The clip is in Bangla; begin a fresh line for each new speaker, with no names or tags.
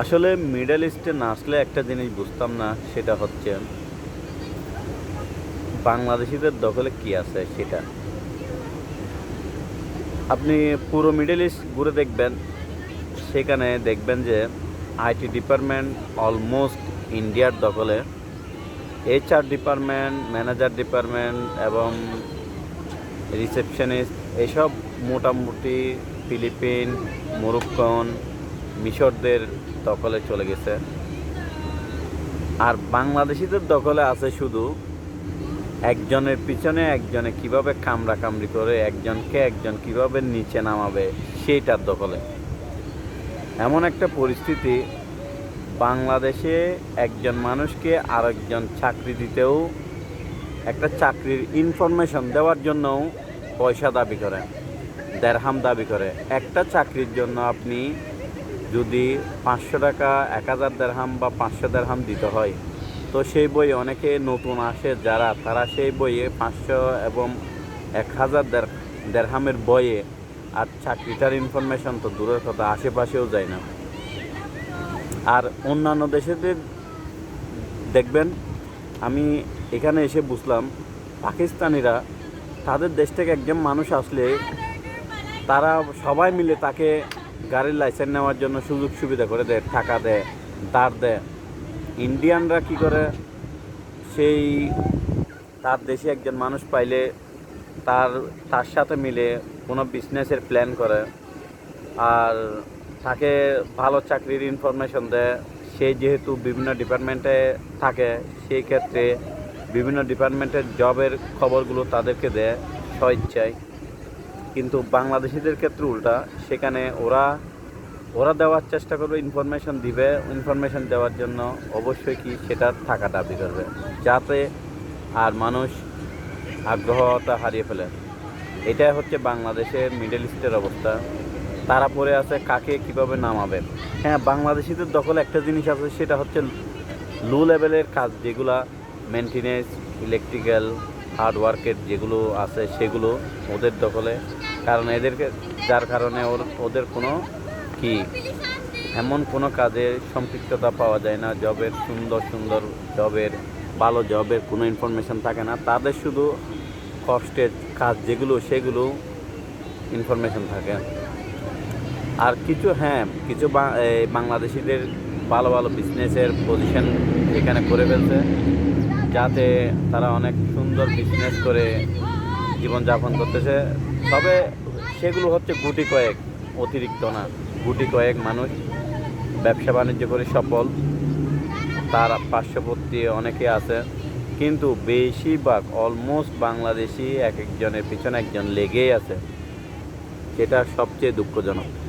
আসলে মিডল ইস্টে না আসলে একটা জিনিস বুঝতাম না, সেটা হচ্ছে বাংলাদেশিদের দখলে কি আছে সেটা। আপনি পুরো মিডল ইস্ট ঘুরে দেখবেন, সেখানে দেখবেন যে আইটি ডিপার্টমেন্ট অলমোস্ট ইন্ডিয়ার দখলে। এইচআর ডিপার্টমেন্ট ম্যানেজার ডিপার্টমেন্ট এবং রিসেপশনিস্ট এসব মোটামুটি ফিলিপিন, মরুক্কন মিশরদের দখলে চলে গেছে। আর বাংলাদেশিদের দখলে আছে শুধু একজনের পিছনে একজনে কীভাবে কামড়া কামড়ি করে, একজনকে একজন কীভাবে নিচে নামাবে, সেইটার দখলে। এমন একটা পরিস্থিতি, বাংলাদেশে একজন মানুষকে আরেকজন চাকরি দিতেও, একটা চাকরির ইনফরমেশন দেওয়ার জন্যও পয়সা দাবি করে, দেড়হাম দাবি করে। একটা চাকরির জন্য আপনি যদি পাঁচশো টাকা, এক হাজার দেড়হাম বা পাঁচশো দেড়হাম দিতে হয়, তো সেই বই অনেকে নতুন আসে যারা, তারা সেই বইয়ে পাঁচশো এবং এক হাজার দেড়, দেড়হামের বইয়ে আর চাকরিটার ইনফরমেশন তো দূরের কথা, আশেপাশেও যায় না। আর অন্যান্য দেশেদের দেখবেন, আমি এখানে এসে বুঝলাম, পাকিস্তানিরা তাদের দেশ থেকে একজন মানুষ আসলে তারা সবাই মিলে তাকে গাড়ির লাইসেন্স নেওয়ার জন্য সুযোগ সুবিধা করে দেয়, টাকা দেয় দাঁড় দেয়। ইন্ডিয়ানরা কি করে? সেই তার দেশে একজন মানুষ পাইলে তার তার সাথে মিলে কোনো বিজনেসের প্ল্যান করে। আর তাকে ভালো চাকরির ইনফরমেশন দেয়। সে যেহেতু বিভিন্ন ডিপার্টমেন্টে থাকে, সেই ক্ষেত্রে বিভিন্ন ডিপার্টমেন্টের জবের খবরগুলো তাদেরকে দেয় স্বইচ্ছায়। কিন্তু বাংলাদেশিদের ক্ষেত্রে উল্টা। সেখানে ওরা ওরা দেওয়ার চেষ্টা করবে ইনফরমেশন দিবে। ইনফরমেশন দেওয়ার জন্য অবশ্যই কি সেটার টাকা দাবি করবে যাতে আর মানুষ আগ্রহতা হারিয়ে ফেলে। এটাই হচ্ছে বাংলাদেশের মিডল ইস্টের অবস্থা। তারা পড়ে আছে কাকে কীভাবে নামাবে। হ্যাঁ বাংলাদেশিদের দখলে একটা জিনিস আছে, সেটা হচ্ছে লো লেভেলের কাজ যেগুলা মেনটেনেন্স ইলেকট্রিক্যাল হার্ডওয়ার্কের যেগুলো আছে, সেগুলো ওদের দখলে। কারণ এদেরকে, যার কারণে ওর, ওদের কোনো কি, এমন কোনো কাজে সম্পৃক্ততা পাওয়া যায় না, জবের সুন্দর সুন্দর জবের, ভালো জবের কোনো ইনফরমেশন থাকে না। তাদের শুধু কষ্টের কাজ যেগুলো, সেগুলো ইনফরমেশন থাকে। আর কিছু হ্যাঁ কিছু বাংলাদেশিদের ভালো ভালো বিজনেসের পজিশন এখানে করে ফেলছে, যাতে তারা অনেক সুন্দর বিজনেস করে জীবনযাপন করতেছে। তবে সেগুলো হচ্ছে গুটি কয়েক, অতিরিক্ত না। গুটি কয়েক মানুষ ব্যবসা বাণিজ্য করে সফল। তার পার্শ্ববর্তী অনেকে আছে। কিন্তু বেশিরভাগ অলমোস্ট বাংলাদেশি এক একজনের পিছনে একজন লেগেই আছে। সেটা সবচেয়ে দুঃখজনক।